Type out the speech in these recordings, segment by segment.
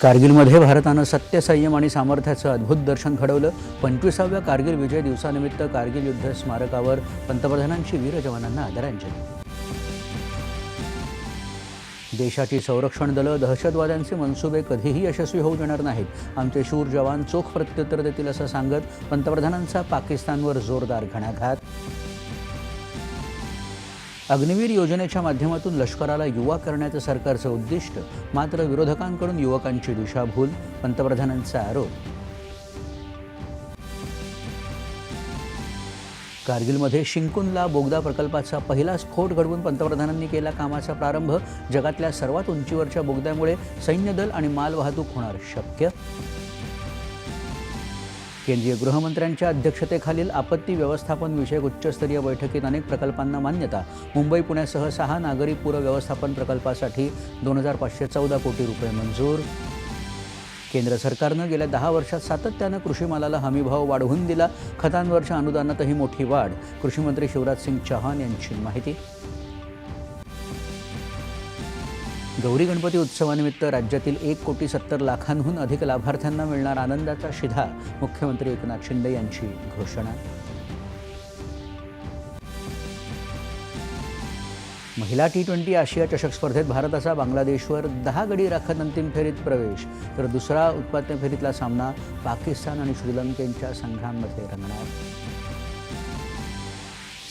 कारगिलमध्ये भारतानं सत्य संयम आणि सामर्थ्याचं अद्भुत दर्शन घडवलं. पंचवीसाव्या कारगिल विजय दिवसानिमित्त कारगिल युद्ध स्मारकावर पंतप्रधानांची वीर जवानांना आदरांजली. देशाची संरक्षण दलं दहशतवाद्यांचे मनसुबे कधीही यशस्वी होऊ देणार नाहीत. आमचे शूर जवान चोख प्रत्युत्तर देतील असं सांगत पंतप्रधानांचा पाकिस्तानवर जोरदार घणाघात. अग्निवीर योजनेच्या माध्यमातून लष्कराला युवा करण्याचं सरकारचं उद्दिष्ट मात्र विरोधकांकडून युवकांची दिशाभूल पंतप्रधानांचा आरोप. कारगिलमध्ये शिंकुनला बोगदा प्रकल्पाचा पहिला स्फोट घडवून पंतप्रधानांनी केला कामाचा प्रारंभ. जगातल्या सर्वात उंचीवरच्या बोगद्यामुळे सैन्यदल आणि मालवाहतूक होणार शक्य? केंद्रीय गृहमंत्र्यांच्या अध्यक्षतेखालील आपत्ती व्यवस्थापन विषयक उच्चस्तरीय बैठकीत अनेक प्रकल्पांना मान्यता. मुंबई पुण्यासह सहा नागरी पूर व्यवस्थापन प्रकल्पासाठी दोन हजार पाचशे चौदा कोटी रुपये मंजूर. केंद्र सरकारनं गेल्या दहा वर्षात सातत्यानं कृषीमालाला हमीभाव वाढवून दिला. खतांवरच्या अनुदानातही मोठी वाढ. कृषीमंत्री शिवराज सिंग चौहान यांची माहिती. गौरी गणपती उत्सवानिमित्त राज्यातील एक कोटी सत्तर लाखांहून अधिक लाभार्थ्यांना मिळणार आनंदाचा शिधा मुख्यमंत्री एकनाथ शिंदे यांची घोषणा. महिला टी ट्वेंटी आशिया चषक स्पर्धेत भारताचा बांगलादेशवर दहा गडी राखत अंतिम फेरीत प्रवेश तर दुसरा उत्पादन फेरीतला सामना पाकिस्तान आणि श्रीलंकेच्या संघांमध्ये रंगणार.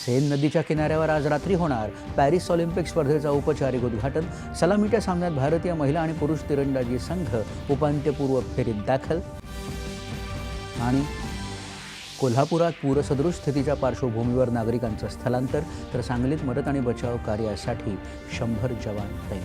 सेन नदीच्या किनाऱ्यावर आज रात्री होणार पॅरिस ऑलिम्पिक स्पर्धेचा औपचारिक उद्घाटन. सलामीच्या सामन्यात भारतीय महिला आणि पुरुष तिरंदाजी संघ उपांत्यपूर्व फेरीत दाखल. आणि कोल्हापुरात पूरसदृश स्थितीच्या पार्श्वभूमीवर नागरिकांचं स्थलांतर तर सांगलीत मदत आणि बचाव कार्यासाठी शंभर जवान तैनात